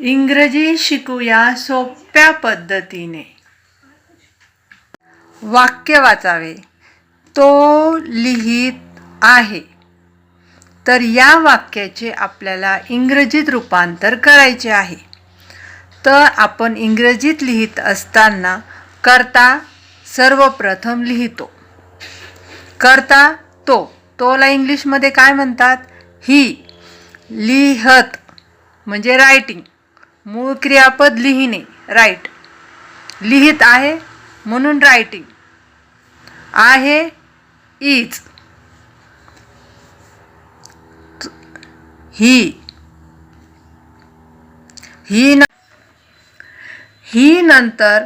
इंग्रजी शिकूया सोप्या पद्धतीने. वाक्य वाचावे. तो लिहित आहे. तर या वाक्याचे आपल्याला इंग्रजीत रूपांतर करायचे आहे. तर आपण इंग्रजीत लिहित असताना करता सर्वप्रथम लिहितो. करता तो. तोला इंग्लिशमध्ये काय म्हणतात? ही. लिहत. म्हणजे रायटिंग मूळ क्रियापद लिहिणे राईट लिहित आहे म्हणून रायटिंग आहे इज ही ही न ही नंतर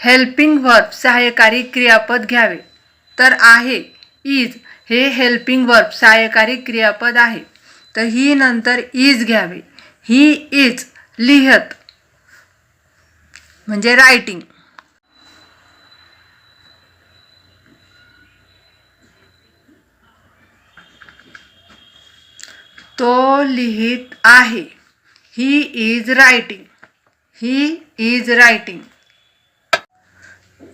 हेल्पिंग वर्ब सहाय्यकारी क्रियापद घ्यावे. तर आहे इज हे हेल्पिंग वर्ब सहाय्यकारी क्रियापद आहे. तर ही नंतर इज घ्यावे. ही इज लिहत म्हणजे रायटिंग तो लिहित आहे. He is writing he is writing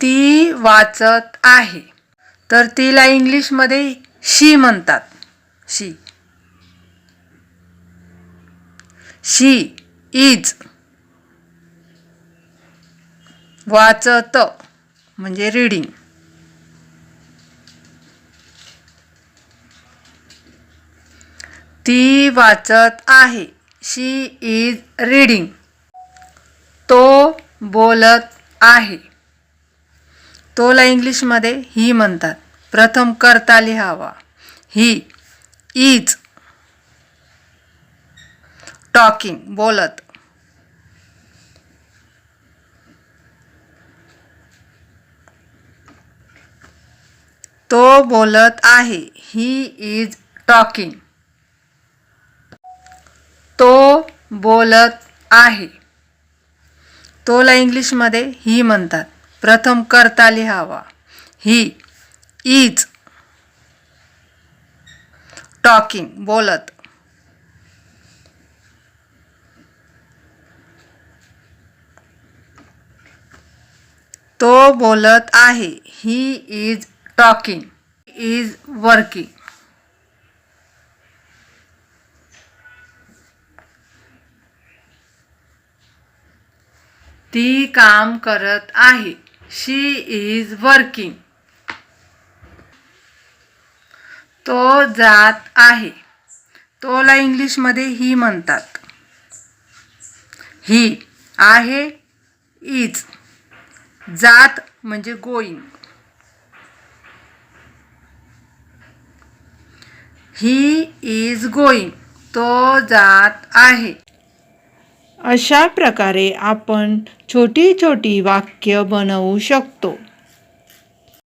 ती वाचत आहे. तर तिला इंग्लिशमध्ये शी म्हणतात. शी. शी इज वाचत म्हणजे रीडिंग ती वाचत आहे. शी इज रीडिंग तो बोलत आहे. तोला इंग्लिशमध्ये ही म्हणतात. प्रथम करता लिहावा. ही इज टॉकिंग बोलत. तो बोलत आहे ही इज टॉकिंग. तो बोलत आहे. तोला इंग्लिशमध्ये ही म्हणतात. प्रथम करता लिहावा. ही इज टॉकिंग बोलत. तो बोलत आहे. He is talking is working ती काम करत आहे. शी इज वर्किंग तो जात आहे. तोला इंग्लिशमध्ये ही म्हणतात. ही आहे इज जात म्हणजे गोईंग ही इज गोईंग तो जात आहे. अशा प्रकारे आपण छोटी छोटी वाक्य बनवू शकतो.